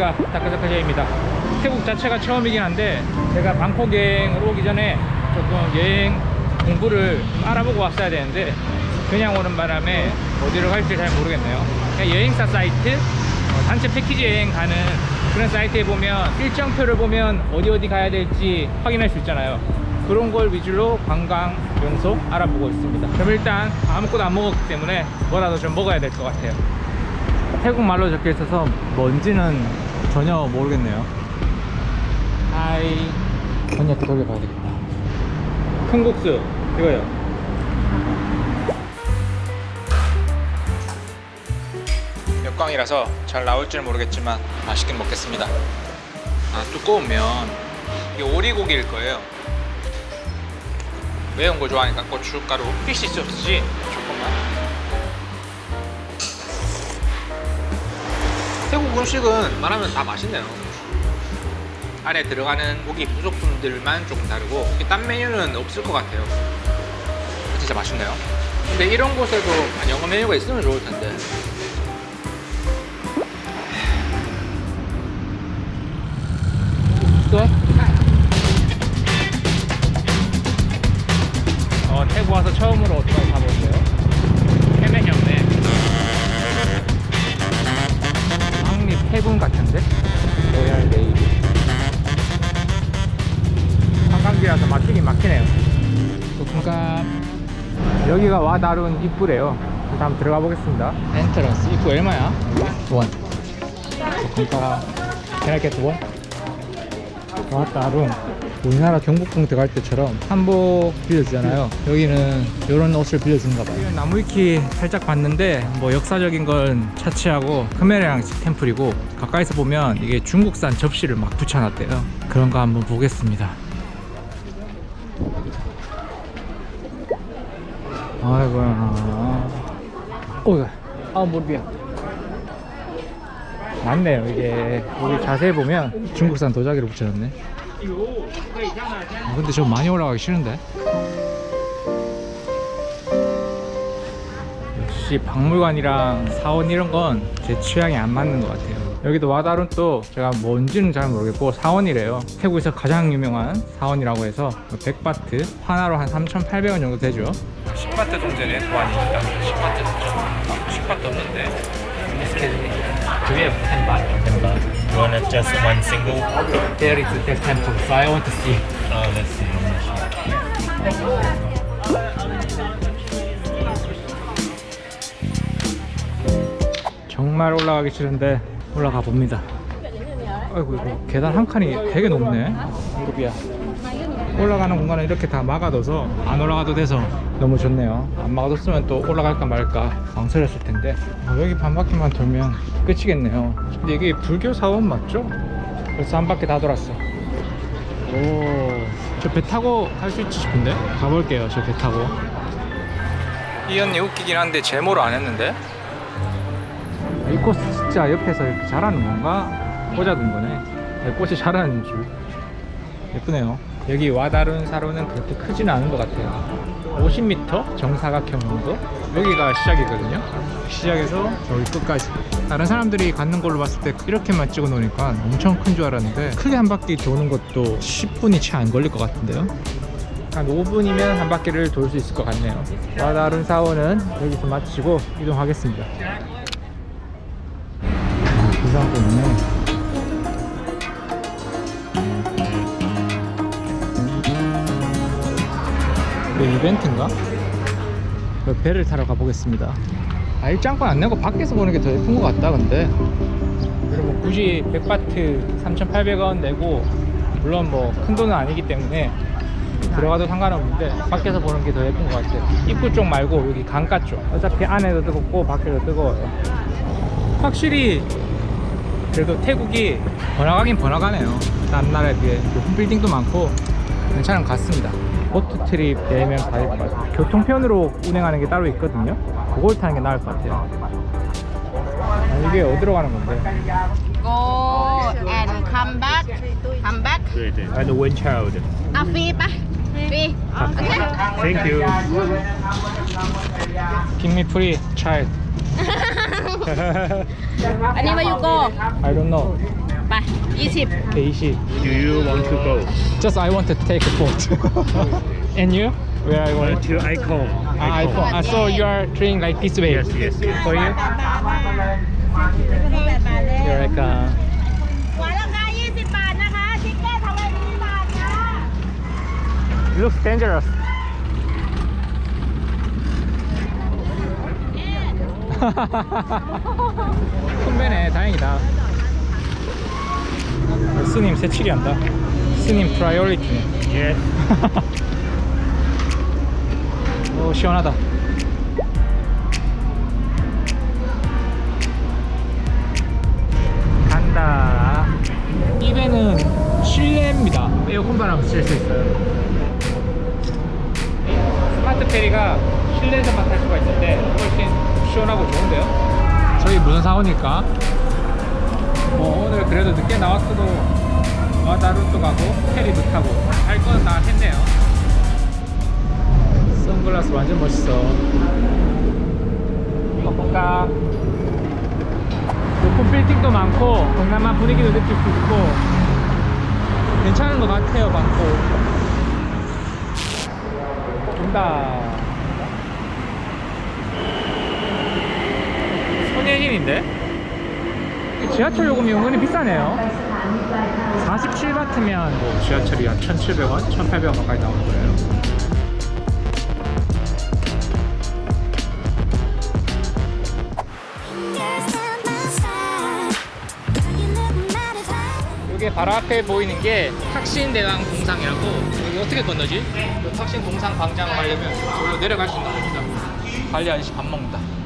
보니까 다크다크제입니다. 태국 자체가 처음이긴 한데 제가 방콕 여행을 오기 전에 조금 여행 공부를 좀 알아보고 왔어야 되는데 그냥 오는 바람에 어디로 갈지 잘 모르겠네요. 그냥 여행사 사이트, 어, 단체 패키지 여행 가는 그런 사이트에 보면 일정표를 보면 어디 어디 가야 될지 확인할 수 있잖아요. 그런 걸 위주로 관광 명소 알아보고 있습니다. 그럼 일단 아무것도 안 먹었기 때문에 뭐라도 좀 먹어야 될 것 같아요. 태국 말로 적혀 있어서 뭔지는 전혀 모르겠네요. 하이. 언니한테 돌려봐야 되겠다. 큰 국수 이거요. 역광이라서 잘 나올지는 모르겠지만 맛있긴 먹겠습니다. 아 두꺼운 면 이게 오리고기일 거예요. 매운 거 좋아하니까 고춧가루, 피시 소스지 조금만. 태국 음식은 말하면 다 맛있네요. 안에 들어가는 고기 부속품들만 조금 다르고 딴 메뉴는 없을 것 같아요. 진짜 맛있네요. 근데 이런 곳에도 영어 메뉴가 있으면 좋을 텐데. 또? 어, 태국 와서 처음으로 어디 가서 가보세요? 여기가 와다룬 입구래요. 한번 들어가 보겠습니다. 엔트런스 입구 얼마야? 원. 조금가 Can I get one? 와다룬 우리나라 경복궁 들어갈 때처럼 한복 빌려주잖아요. 여기는 이런 옷을 빌려주는가 봐요. 나무위키 살짝 봤는데 뭐 역사적인 건 차치하고 크메랑 템플이고 가까이서 보면 이게 중국산 접시를 막 붙여놨대요. 그런 거 한번 보겠습니다. 아이고야. 오야. 아, 무릎이야. 맞네요. 이게 여기 자세히 보면 중국산 도자기를 붙여놨네. 아, 근데 좀 많이 올라가기 싫은데. 역시 박물관이랑 사원 이런 건 제 취향에 안 맞는 것 같아요. 여기도 와다룬 또 제가 뭔지는 잘 모르겠고 사원이래요. 태국에서 가장 유명한 사원이라고 해서 100바트 하나로 한 3,800원 정도 되죠. 10바트 동전의 도안입니다. 10바트 동전. 아, 10바트 없는데. Do we have 10 baht? 10 baht. You want it just one single? There is the temple, so I want to see. Oh, let's see. 정말 올라가기 싫은데 올라가 봅니다. 아이고 이거 계단 한 칸이 되게 높네. 무릎이야. 올라가는 공간을 이렇게 다 막아둬서 안 올라가도 돼서 너무 좋네요. 안 막아뒀으면 또 올라갈까 말까 망설였을 텐데 어, 여기 반 바퀴만 돌면 끝이겠네요. 근데 이게 불교 사원 맞죠? 벌써 한 바퀴 다 돌았어. 오, 저 배 타고 갈수 있지 싶은데 가볼게요. 저 배 타고. 이 언니 웃기긴 한데 제모를 안 했는데 이 코스 진짜 옆에서 이렇게 자라는 건가? 꽂아둔 거네. 네, 꽃이 자라는 줄. 예쁘네요. 여기 와다룬 사로는 그렇게 크지는 않은 것 같아요. 50m 정사각형 정도? 여기가 시작이거든요. 시작에서 여기 끝까지. 다른 사람들이 갖는 걸로 봤을 때 이렇게만 찍어 놓으니까 엄청 큰 줄 알았는데 크게 한 바퀴 도는 것도 10분이 채 안 걸릴 것 같은데요. 한 5분이면 한 바퀴를 돌 수 있을 것 같네요. 와다룬 사원은 여기서 마치고 이동하겠습니다. 아, 부산도 있네. 이벤트인가? 그 배를 타러 가보겠습니다. 아, 일장권 안 내고 밖에서 보는 게 더 예쁜 것 같다, 근데. 그리고 뭐 굳이 100바트 3,800원 내고, 물론 뭐 큰 돈은 아니기 때문에 들어가도 상관없는데, 밖에서 보는 게 더 예쁜 것 같아요. 입구 쪽 말고 여기 강가 쪽. 어차피 안에도 뜨겁고, 밖에도 뜨거워요. 확실히 그래도 태국이 번화가긴 번화가네요. 다른 나라에 비해 높은 빌딩도 많고 괜찮은 것 같습니다. 보트 트립 되면 가입 같아요. 교통편으로 운행하는 게 따로 있거든요. 그걸 타는 게 나을 것 같아요. 아, 이게 어디로 가는 건데? go and come back come back And one child. à phi ba phi okay Thank you. Give อันนี้มายูโก I don't know. ไป 20 okay she Do you want to go? just I want to take a photo and you? Where I want? To icon. Ah, iPhone ah, so you are train like this way? Yes, yes, for you? เดี๋ยวรายการหัวราคา20 บาทนะคะ?ชิคเก้ทำไมมีบาทนะ looks dangerous. 큰 배네 다행이다. 스님 새치기 한다. 스님 프라이어리티네 Yes. 오 시원하다. 간다. 이 배는 실내입니다. 에어컨 바람 쓸 수 있어요. 이 스마트 페리가 실내에서만 탈 수가 있는데 훨씬 시원하고 좋은데요 저희 무슨 사고니까 뭐 오늘 그래도 늦게 나왔어도 와다루도 가고 페리도 타고 할 건 다 했네요 선글라스 완전 멋있어. 가볼까? 높은 빌딩도 많고 동남아 분위기도 느낄 수 있고 괜찮은 것 같아요, 방콕. 온다. 손예진인데? 지하철 요금이 은근히 비싸네요. 47바트면 뭐 지하철이 한 1,700원, 1,800원 가까이 나오는 거예요. 이게 바로 앞에 보이는 게 탁신대왕 공상이라고 여기 어떻게 건너지? 이 탁신 공상 광장 가려면 여기로 내려갈 수 있는 겁니다 관리 아저씨 밥 먹는다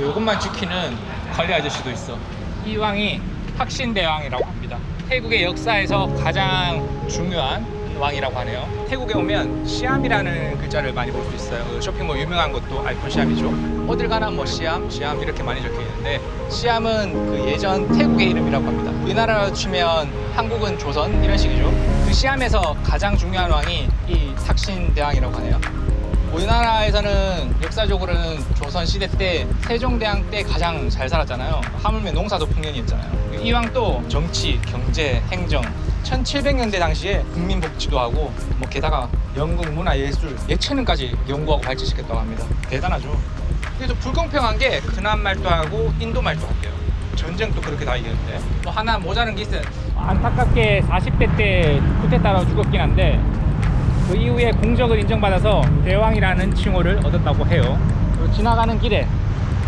뭐 요것만 지키는 관리 아저씨도 있어. 이 왕이 탁신대왕이라고 합니다. 태국의 역사에서 가장 중요한 왕이라고 하네요. 태국에 오면 시암이라는 글자를 많이 볼 수 있어요. 그 쇼핑몰 유명한 것도 아이폰 시암이죠. 어딜 가나 뭐 시암, 시암 이렇게 많이 적혀 있는데 시암은 그 예전 태국의 이름이라고 합니다. 우리나라로 치면 한국은 조선 이런 식이죠. 그 시암에서 가장 중요한 왕이 이 탁신대왕이라고 하네요 우리나라에서는 역사적으로는 조선 시대 때 세종대왕 때 가장 잘 살았잖아요. 하물며 농사도 풍년이었잖아요. 이왕 또 정치, 경제, 행정 1700년대 당시에 국민 복지도 하고 뭐 게다가 영국 문화 예술 예체능까지 연구하고 발전시켰다고 합니다. 대단하죠. 그래서 불공평한 게 그남 말도 하고 인도 말도 한대요. 전쟁도 그렇게 다 이겼는데 뭐 하나 모자른 게 있어요. 안타깝게 40대 때 쿠데타로 죽었긴 한데 그 이후에 공적을 인정받아서 대왕이라는 칭호를 얻었다고 해요. 지나가는 길에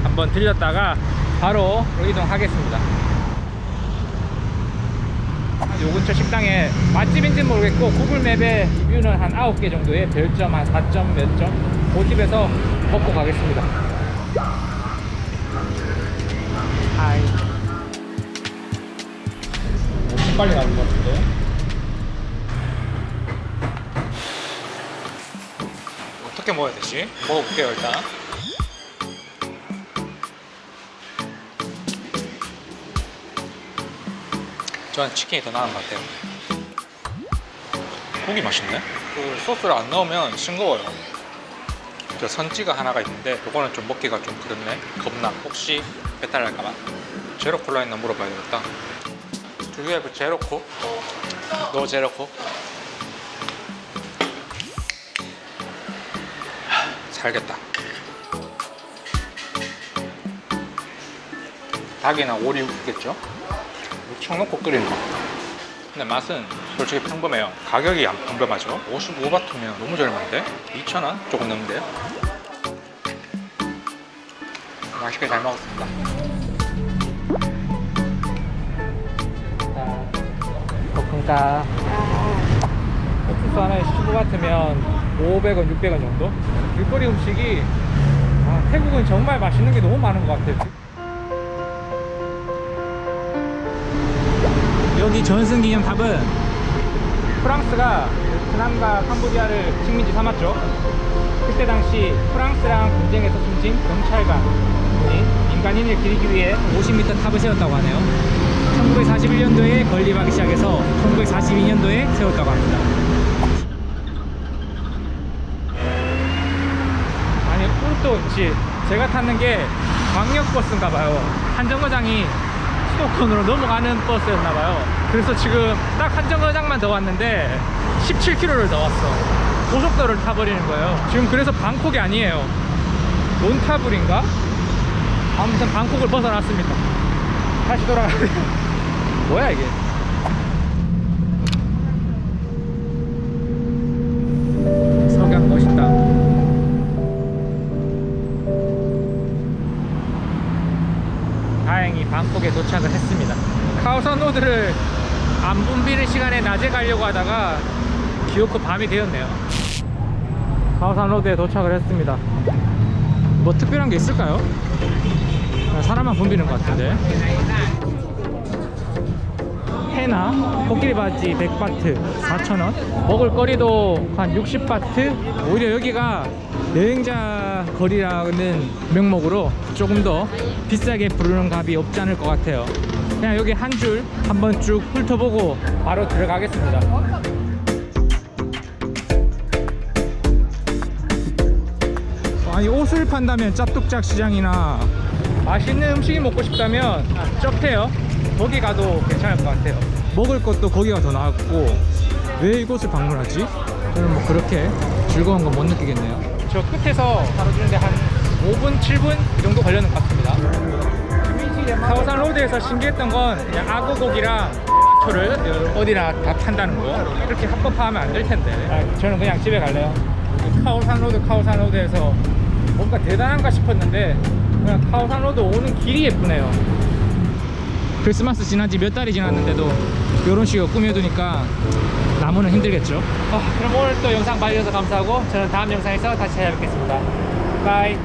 한번 들렸다가 바로 이동하겠습니다. 요 근처 식당에 맛집인지는 모르겠고 구글맵에 리뷰는 한 9개 정도의 별점 한 4점 몇 점. 그 집에서 먹고 가겠습니다. 하이. 빨리 나온 것 같은데? 어떻게 먹어야 되지? 먹어볼게요 일단. 저는 치킨이 더 나은 것 같아요. 고기 맛있네. 그 소스를 안 넣으면 싱거워요. 저 선지가 하나가 있는데 그거는 좀 먹기가 좀 그렇네. 겁나. 혹시 배탈 날까봐. 제로 콜라 있나 물어봐야 되겠다. Do you have 제로 코? 너 제로 코? 살겠다. 닭이나 오리 있겠죠? 무청 넣고 끓이는 거. 근데 맛은 솔직히 평범해요. 가격이 안 평범하죠. 55바트면 너무 저렴한데? 2,000원? 조금 넘는데요? 맛있게 잘 먹었습니다. 볶음가 옥수수 하나에 15바트면 500원, 600원 정도? 길거리 음식이 아, 태국은 정말 맛있는 게 너무 많은 것 같아요. 여기 전승기념탑은 프랑스가 베트남과 캄보디아를 식민지 삼았죠. 그때 당시 프랑스랑 분쟁에서 숨진 경찰관이 민간인을 기리기 위해 50m 탑을 세웠다고 하네요. 1941년도에 건립하기 시작해서 1942년도에 세웠다고 합니다. 꿀도 없지 제가 탔는 게 광역버스인가 봐요 한 정거장이 수도권으로 넘어가는 버스였나 봐요. 그래서 지금 딱 한 정거장만 더 왔는데 17km를 더 왔어. 고속도로를 타버리는 거예요. 지금 그래서 방콕이 아니에요. 론타불인가? 아무튼 방콕을 벗어났습니다. 다시 돌아가야 돼. 뭐야 이게? 로드를 안 붐비는 시간에 낮에 가려고 하다가 기어코 밤이 되었네요. 카오산 로드에 도착을 했습니다. 뭐 특별한 게 있을까요? 아, 사람만 붐비는 것 같은데. 해나 코끼리 바지 100바트 4,000원 먹을 거리도 한 60바트 오히려 여기가 여행자 거리라는 명목으로 조금 더 비싸게 부르는 값이 없지 않을 것 같아요 그냥 여기 한 줄 한번 쭉 훑어보고 바로 들어가겠습니다. 아니 옷을 판다면 짭뚝짝 시장이나 맛있는 음식이 먹고 싶다면 쩝해요. 거기 가도 괜찮을 것 같아요. 먹을 것도 거기가 더 나았고 왜 이곳을 방문하지? 저는 뭐 그렇게 즐거운 건못 느끼겠네요. 저 끝에서 바로 주는데 한 5분 7분 이 정도 걸렸는 것 같습니다 사오산 로드에서 신기했던 건 그냥 악어고기랑 초를 어디나 다 판다는 거. 이렇게 합법화하면 안 될 텐데. 아, 저는 그냥 집에 갈래요. 카오산 로드 카오산 로드에서 뭔가 대단한가 싶었는데 그냥 카오산 로드 오는 길이 예쁘네요. 크리스마스 지난 지 몇 달이 지났는데도 이런 식으로 꾸며두니까 나무는 힘들겠죠? 아, 그럼 오늘 또 영상 봐주셔서 감사하고 저는 다음 영상에서 다시 찾아뵙겠습니다. 바이